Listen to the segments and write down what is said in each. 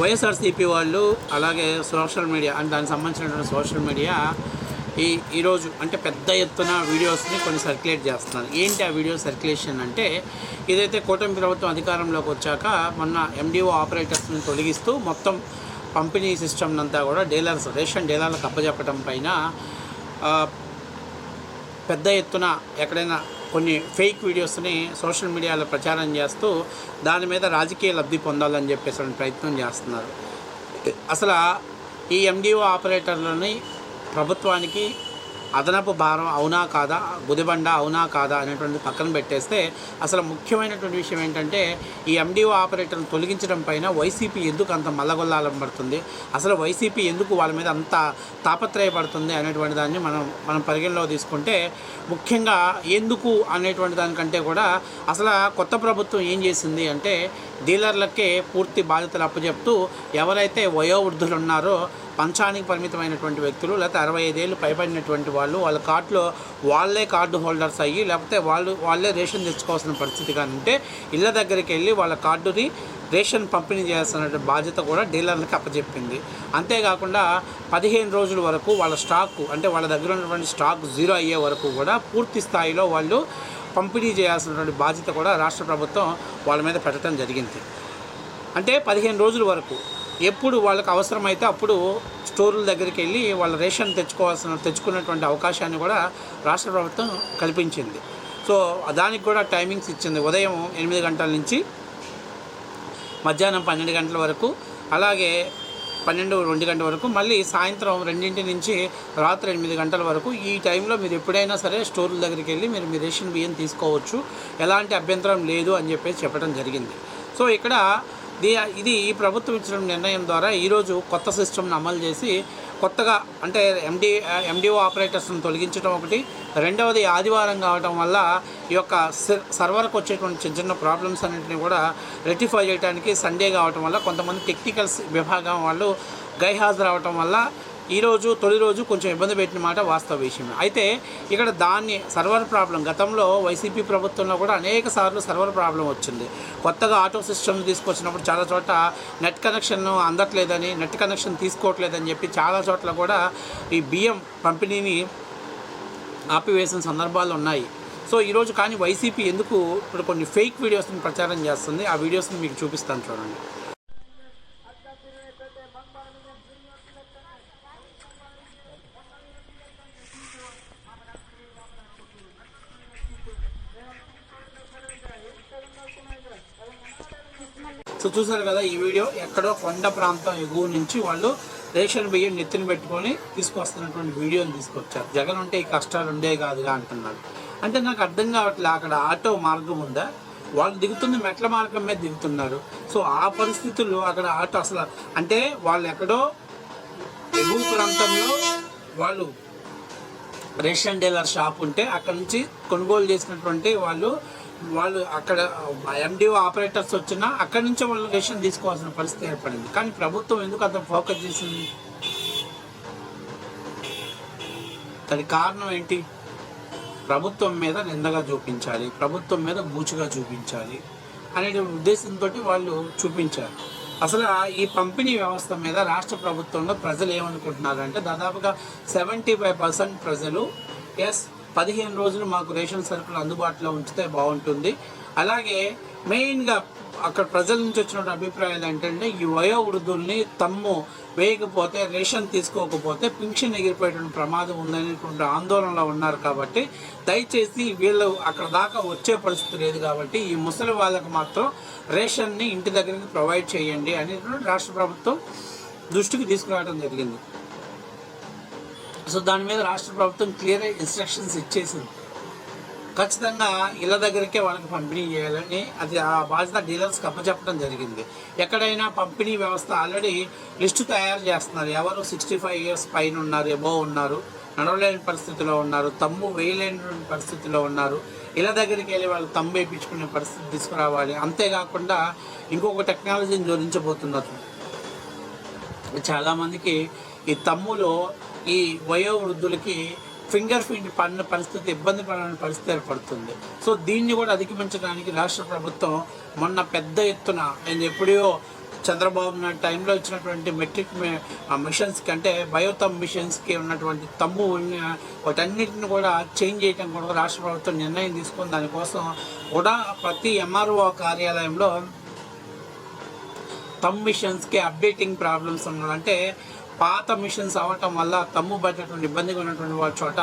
వైఎస్ఆర్సీపీ వాళ్ళు అలాగే social media and దానికి సంబంధించినటువంటి సోషల్ మీడియా ఈ ఈరోజు అంటే పెద్ద ఎత్తున వీడియోస్ని కొన్ని సర్క్యులేట్ చేస్తున్నారు. ఏంటి ఆ వీడియో సర్క్యులేషన్ అంటే ఇదైతే కూటమి ప్రభుత్వం అధికారంలోకి వచ్చాక మొన్న ఎండిఓ ఆపరేటర్స్ని తొలగిస్తూ మొత్తం పంపిణీ సిస్టమ్ అంతా కూడా డీలర్స్ రేషన్ డీలర్లకు అప్పజెప్పడం పైన పెద్ద ఎత్తున ఎక్కడైనా కొన్ని ఫేక్ వీడియోస్ని సోషల్ మీడియాలో ప్రచారం చేస్తూ దాని మీద రాజకీయ లబ్ధి పొందాలని చెప్పేసి ప్రయత్నం చేస్తున్నారు. అసలు ఈ ఎండిఓ ఆపరేటర్లని ప్రభుత్వానికి అదనపు భారం అవునా కాదా గుదిబండ అవునా కాదా అనేటువంటి పక్కన పెట్టేస్తే అసలు ముఖ్యమైనటువంటి విషయం ఏంటంటే ఈ ఎండిఓ ఆపరేటర్ని తొలగించడం పైన వైసీపీ ఎందుకు అంత మల్లగొల్లాలం పడుతుంది? అసలు వైసీపీ ఎందుకు వాళ్ళ మీద అంత తాపత్రయపడుతుంది అనేటువంటి దాన్ని మనం మనం పరిగణలో తీసుకుంటే ముఖ్యంగా ఎందుకు అనేటువంటి దానికంటే కూడా అసలు కొత్త ప్రభుత్వం ఏం చేసింది అంటే డీలర్లకే పూర్తి బాధ్యతలు అప్పచెప్తూ ఎవరైతే వయోవృద్ధులు ఉన్నారో పంచానికి పరిమితమైనటువంటి వ్యక్తులు లేకపోతే అరవై ఐదేళ్ళు పైబడినటువంటి వాళ్ళు వాళ్ళ కార్డులో వాళ్ళే కార్డు హోల్డర్స్ అయ్యి లేకపోతే వాళ్ళు వాళ్ళే రేషన్ తెచ్చుకోవాల్సిన పరిస్థితి కానీ ఉంటే ఇళ్ళ దగ్గరికి వెళ్ళి వాళ్ళ కార్డుని రేషన్ పంపిణీ చేయాల్సిన బాధ్యత కూడా డీలర్లకు అప్పచెప్పింది అంతేకాకుండా పదిహేను రోజుల వరకు వాళ్ళ స్టాక్ అంటే వాళ్ళ దగ్గర ఉన్నటువంటి స్టాక్ జీరో అయ్యే వరకు కూడా పూర్తి స్థాయిలో వాళ్ళు పంపిణీ చేయాల్సినటువంటి బాధ్యత కూడా రాష్ట్ర ప్రభుత్వం వాళ్ళ మీద పెట్టడం జరిగింది. అంటే పదిహేను రోజుల వరకు ఎప్పుడు వాళ్ళకి అవసరమైతే అప్పుడు స్టోర్ల దగ్గరికి వెళ్ళి వాళ్ళ రేషన్ తెచ్చుకోవాల్సిన తెచ్చుకునేటువంటి అవకాశాన్ని కూడా రాష్ట్ర ప్రభుత్వం కల్పించింది. సో దానికి కూడా టైమింగ్స్ ఇచ్చింది. ఉదయం ఎనిమిది గంటల నుంచి మధ్యాహ్నం పన్నెండు గంటల వరకు. అలాగే పన్నెండు రెండు గంటల వరకు మళ్ళీ సాయంత్రం రెండింటి నుంచి రాత్రి ఎనిమిది గంటల వరకు. ఈ టైంలో మీరు ఎప్పుడైనా సరే స్టోర్ల దగ్గరికి వెళ్ళి మీరు మీ రేషన్ బియ్యం తీసుకోవచ్చు. ఎలాంటి అభ్యంతరం లేదు అని చెప్పేసి చెప్పడం జరిగింది. సో ఇక్కడ ఇది ఈ ప్రభుత్వం ఇచ్చిన నిర్ణయం ద్వారా ఈరోజు కొత్త సిస్టమ్ను అమలు చేసి కొత్తగా అంటే ఎండి ఎండిఓ ఆపరేటర్స్ను తొలగించడం ఒకటి. రెండవది ఆదివారం కావడం వల్ల ఈ యొక్క సర్- సర్వర్కి వచ్చేటువంటి చిన్న చిన్న ప్రాబ్లమ్స్ అన్నింటినీ కూడా రెక్టిఫై చేయడానికి సండే కావటం వల్ల కొంతమంది టెక్నికల్స్ విభాగం వాళ్ళు గైహాజరు అవటం వల్ల ఈరోజు తొలి రోజు కొంచెం ఇబ్బంది పెట్టిన మాట వాస్తవ విషయం. అయితే ఇక్కడ దాన్ని సర్వర్ ప్రాబ్లం గతంలో వైసీపీ ప్రభుత్వంలో కూడా అనేక సార్లు సర్వర్ ప్రాబ్లం వచ్చింది. కొత్తగా ఆటో సిస్టమ్ తీసుకొచ్చినప్పుడు చాలా చోట నెట్ కనెక్షన్ అందట్లేదని నెట్ కనెక్షన్ తీసుకోవట్లేదని చెప్పి చాలా చోట్ల కూడా ఈ బియ్యం పంపిణీని ఆపివేసిన సందర్భాలు ఉన్నాయి. సో ఈరోజు కానీ వైసీపీ ఎందుకు ఇప్పుడు కొన్ని ఫేక్ వీడియోస్ని ప్రచారం చేస్తుంది. ఆ వీడియోస్ని మీకు చూపిస్తాను చూడండి. సో చూసారు కదా ఈ వీడియో? ఎక్కడో కొండ ప్రాంతం ఎగువ నుంచి వాళ్ళు రేషన్ బియ్యం నెత్తిన పెట్టుకొని తీసుకొస్తున్నటువంటి వీడియోని తీసుకొచ్చారు. జగన్ ఉంటే ఈ కష్టాలు ఉండే కాదుగా అంటున్నారు అంటే నాకు అర్థం కావట్లే అక్కడ ఆటో మార్గం ఉందా? వాళ్ళు దిగుతుంది మెట్ల మార్గం మీద దిగుతున్నారు. సో ఆ పరిస్థితుల్లో అక్కడ ఆటో అసలు అంటే వాళ్ళు ఎక్కడో ఎగువ ప్రాంతంలో వాళ్ళు రేషన్ డీలర్ షాప్ ఉంటే అక్కడ నుంచి కొనుగోలు చేసినటువంటి వాళ్ళు వాళ్ళు అక్కడ ఎండిఓ ఆపరేటర్స్ వచ్చినా అక్కడి నుంచే వాళ్ళు రేషన్ తీసుకోవాల్సిన పరిస్థితి ఏర్పడింది. కానీ ప్రభుత్వం ఎందుకు అంత ఫోకస్ చేసింది? దాని కారణం ఏంటి? ప్రభుత్వం మీద నిందగా చూపించాలి ప్రభుత్వం మీద బూచుగా చూపించాలి అనే ఉద్దేశంతో వాళ్ళు చూపించారు. అసలు ఈ పంపిణీ వ్యవస్థ మీద రాష్ట్ర ప్రభుత్వంలో ప్రజలు ఏమనుకుంటున్నారంటే దాదాపుగా సెవెంటీ ఫైవ్ పర్సెంట్ ప్రజలు ఎస్ పదిహేను రోజులు మాకు రేషన్ సరుకులు అందుబాటులో ఉంచితే బాగుంటుంది. అలాగే మెయిన్గా అక్కడ ప్రజల నుంచి వచ్చిన అభిప్రాయాలు ఏంటంటే ఈ వయో వృద్ధుల్ని తమ్ము వేయకపోతే రేషన్ తీసుకోకపోతే పింఛన్ ఎగిరిపోయేటువంటి ప్రమాదం ఉందనేటువంటి ఆందోళనలో ఉన్నారు కాబట్టి దయచేసి వీళ్ళు అక్కడ దాకా వచ్చే పరిస్థితి లేదు కాబట్టి ఈ ముసలి వాళ్ళకు మాత్రం రేషన్ని ఇంటి దగ్గరికి ప్రొవైడ్ చేయండి అనేటువంటి రాష్ట్ర ప్రభుత్వం దృష్టికి తీసుకురావడం జరిగింది. సో దాని మీద రాష్ట్ర ప్రభుత్వం క్లియర్ ఇన్స్ట్రక్షన్స్ ఇచ్చేసింది. ఖచ్చితంగా ఇళ్ళ దగ్గరికే వాళ్ళకి పంపిణీ చేయాలని అది ఆ బాధ్యత డీలర్స్కి అప్పచెప్పడం జరిగింది. ఎక్కడైనా పంపిణీ వ్యవస్థ ఆల్రెడీ లిస్టు తయారు చేస్తున్నారు. ఎవరు సిక్స్టీ ఫైవ్ ఇయర్స్ పైన ఉన్నారు ఎబో ఉన్నారు నడవలేని పరిస్థితిలో ఉన్నారు తమ్ము వేయలేని పరిస్థితిలో ఉన్నారు. ఇళ్ళ దగ్గరికి వెళ్ళి వాళ్ళు తమ్ము వేయించుకునే పరిస్థితి తీసుకురావాలి. అంతేకాకుండా ఇంకొక టెక్నాలజీని జోడించబోతున్నారు. చాలామందికి ఈ తమ్ములో ఈ వయో వృద్ధులకి ఫింగర్ ప్రింట్ పడిన పరిస్థితి ఇబ్బంది పడిన పరిస్థితి ఏర్పడుతుంది. సో దీన్ని కూడా అధిగమించడానికి రాష్ట్ర ప్రభుత్వం మొన్న పెద్ద ఎత్తున నేను ఎప్పుడో చంద్రబాబు నాయుడు టైంలో ఇచ్చినటువంటి మెట్రిక్ మిషన్స్ కంటే బయోతమ్ మిషన్స్కి ఉన్నటువంటి తమ్ము వాటన్నిటిని కూడా చేంజ్ చేయడం కూడా రాష్ట్ర ప్రభుత్వం నిర్ణయం తీసుకుని దానికోసం కూడా ప్రతి ఎంఆర్ఓ కార్యాలయంలో తమ్ మిషన్స్కి అప్డేటింగ్ ప్రాబ్లమ్స్ ఉన్నాయి అంటే పాత మిషన్స్ అవ్వటం వల్ల తమ్ము పట్టేటువంటి ఇబ్బందిగా ఉన్నటువంటి వాళ్ళ చోట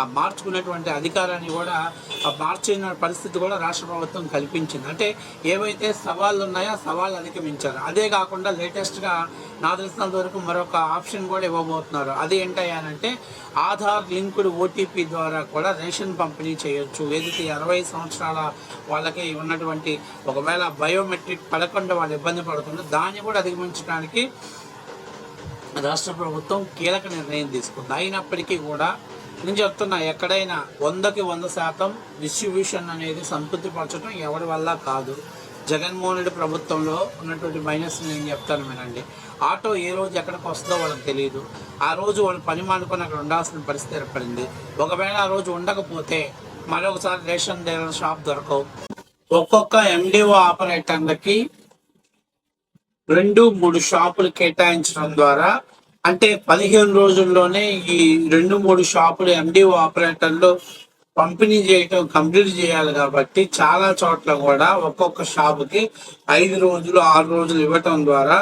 ఆ మార్చుకునేటువంటి అధికారాన్ని కూడా ఆ మార్చిన పరిస్థితి కూడా రాష్ట్ర ప్రభుత్వం కల్పించింది. అంటే ఏవైతే సవాళ్ళు ఉన్నాయో సవాళ్ళు అధిగమించారు. అదే కాకుండా లేటెస్ట్గా నా తెలిసినంత వరకు మరొక ఆప్షన్ కూడా ఇవ్వబోతున్నారు. అది ఏంటంటే ఆధార్ లింక్డ్ ఓటీపీ ద్వారా కూడా రేషన్ పంపిణీ చేయొచ్చు. ఏదైతే అరవై సంవత్సరాల వాళ్ళకి ఉన్నటువంటి ఒకవేళ బయోమెట్రిక్ పడకుండా వాళ్ళు ఇబ్బంది పడుతుందో దాన్ని కూడా అధిగమించడానికి రాష్ట్ర ప్రభుత్వం కీలక నిర్ణయం తీసుకుంది. అయినప్పటికీ కూడా నేను చెప్తున్నా ఎక్కడైనా వందకి వంద శాతం డిస్ట్రిబ్యూషన్ అనేది సంతృప్తి పరచడం ఎవరి వల్ల కాదు. జగన్మోహన్ రెడ్డి ప్రభుత్వంలో ఉన్నటువంటి మైనస్ నేను చెప్తాను వినండి. ఆటో ఏ రోజు ఎక్కడికి వస్తుందో వాళ్ళకి తెలియదు ఆ రోజు వాళ్ళు పని మానుకొని అక్కడ ఉండాల్సిన పరిస్థితి ఏర్పడింది. ఒకవేళ ఆ రోజు ఉండకపోతే మరొకసారి రేషన్ డీలర్ షాప్ దొరకవు. ఒక్కొక్క ఎండిఓ ఆపరేటర్లకి రెండు మూడు షాపులు కేటాయించడం ద్వారా అంటే పదిహేను రోజుల్లోనే ఈ రెండు మూడు షాపులు ఎండిఓ ఆపరేటర్లు పంపిణీ చేయటం కంప్లీట్ చేయాలి కాబట్టి చాలా చోట్ల కూడా ఒక్కొక్క షాపుకి ఐదు రోజులు ఆరు రోజులు ఇవ్వటం ద్వారా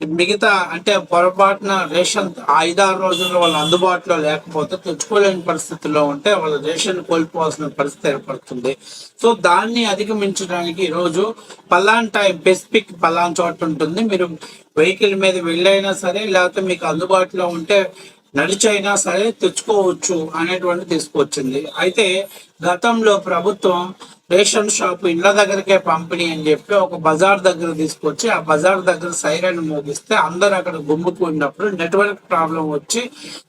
మిగతా అంటే పొరపాటున రేషన్ ఐదారు రోజుల్లో వాళ్ళు అందుబాటులో లేకపోతే తెచ్చుకోలేని పరిస్థితుల్లో ఉంటే వాళ్ళు రేషన్ కోల్పోవాల్సిన పరిస్థితి ఏర్పడుతుంది. సో దాన్ని అధిగమించడానికి ఈరోజు పలాన్ టైం స్పెసిఫిక్ పలాన్ చోట ఉంటుంది. మీరు వెహికల్ మీద వెళ్ళైనా సరే లేకపోతే మీకు అందుబాటులో ఉంటే నడిచైనా సరే తెచ్చుకోవచ్చు అనేటువంటి తీసుకొచ్చింది. అయితే గతంలో ప్రభుత్వం రేషన్ షాప్ ఇళ్ళ దగ్గరకే పంపిణీ అని చెప్పి ఒక బజార్ దగ్గర తీసుకొచ్చి ఆ బజార్ దగ్గర సైరన్ మోగిస్తే అందరు అక్కడ గుమ్ముకున్నప్పుడు నెట్వర్క్ ప్రాబ్లం వచ్చి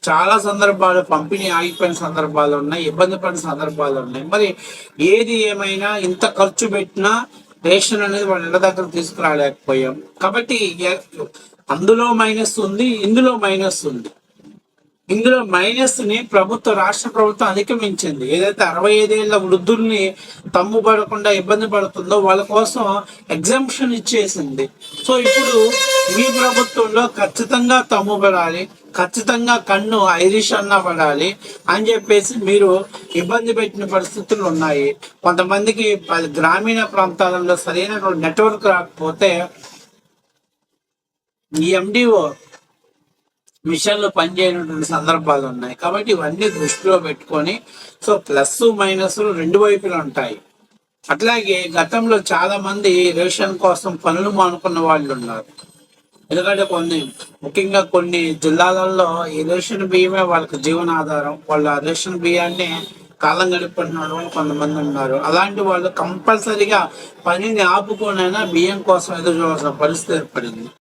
చాలా సందర్భాలు పంపిణీ ఆగిపోయిన సందర్భాలు ఉన్నాయి ఇబ్బంది పడిన సందర్భాలు ఉన్నాయి. మరి ఏది ఏమైనా ఇంత ఖర్చు పెట్టినా రేషన్ అనేది వాళ్ళ ఇళ్ళ దగ్గర తీసుకురాలేకపోయాం. కాబట్టి అందులో మైనస్ ఉంది ఇందులో మైనస్ ఉంది. ఇందులో మైనస్ని ప్రభుత్వ రాష్ట్ర ప్రభుత్వం అధిగమించింది. ఏదైతే అరవై ఐదేళ్ళ వృద్ధుల్ని తమ్ము పడకుండా ఇబ్బంది పడుతుందో వాళ్ళ కోసం ఎగ్జామ్షన్ ఇచ్చేసింది. సో ఇప్పుడు మీ ప్రభుత్వంలో ఖచ్చితంగా తమ్ము పడాలి ఖచ్చితంగా కన్ను ఐరిష్ అన్న పడాలి అని చెప్పేసి మీరు ఇబ్బంది పెట్టిన పరిస్థితులు ఉన్నాయి. కొంతమందికి గ్రామీణ ప్రాంతాలలో సరైన నెట్వర్క్ రాకపోతే ఈ ఎండిఓ మిషన్లు పనిచేయనటువంటి సందర్భాలు ఉన్నాయి. కాబట్టి ఇవన్నీ దృష్టిలో పెట్టుకొని సో ప్లస్ మైనస్ రెండు వైపులు ఉంటాయి. అట్లాగే గతంలో చాలా మంది రేషన్ కోసం పనులు మానుకున్న వాళ్ళు ఉన్నారు. ఎందుకంటే కొన్ని ముఖ్యంగా కొన్ని జిల్లాలలో ఈ రేషన్ బియ్యమే వాళ్ళకి జీవనాధారం. వాళ్ళ ఆ రేషన్ బియ్యాన్ని కాలం గడుపుతున్నారు వాళ్ళు కొంతమంది ఉన్నారు. అలాంటి వాళ్ళు కంపల్సరిగా పనిని ఆపుకోనైనా బియ్యం కోసం ఎదురు చూడాల్సిన పరిస్థితి ఏర్పడింది.